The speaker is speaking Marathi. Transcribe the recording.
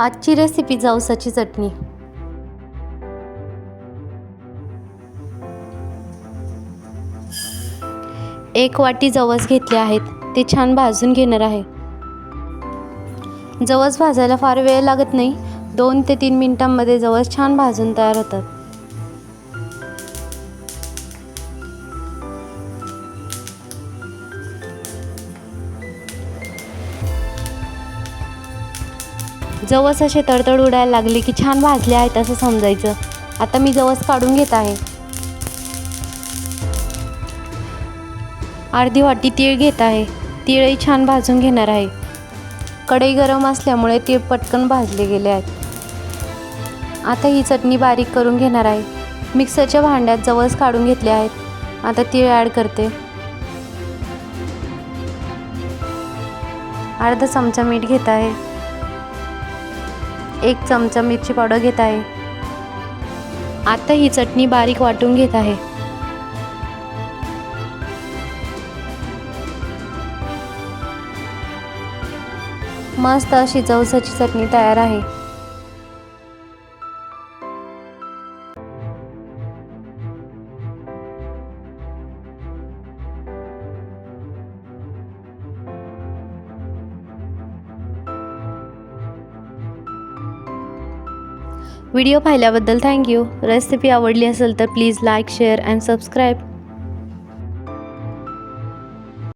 आजची रेसिपी जावसाची चटणी. एक वाटी जवस घेतले आहेत ते छान भाजून घेणार आहे. जवस भाजायला फार वेळ लागत नाही दोन ते तीन मिनिटांमध्ये जवस छान भाजून तयार होतात. जवस असे तडतड उडायला लागले की छान भाजले आहेत असं समजायचं. आता मी जवस काढून घेत आहे. अर्धी वाटी तीळ घेत आहे. तीळही छान भाजून घेणार आहे. कढई गरम असल्यामुळे तीळ पटकन भाजले गेले आहेत. आता ही चटणी बारीक करून घेणार आहे. मिक्सरच्या भांड्यात जवस काढून घेतले आहेत. आता तीळ ॲड करते. अर्धा चमचा मीठ घेत आहे. एक चमचा मिरची पावडर घेत आहे. आता ही चटणी बारीक वाटून घेत आहे. मस्त अशी जवसाची चटणी तयार आहे. व्हिडिओ पाहिल्याबद्दल थँक्यू रेसिपी आवडली असेल तर please like share and subscribe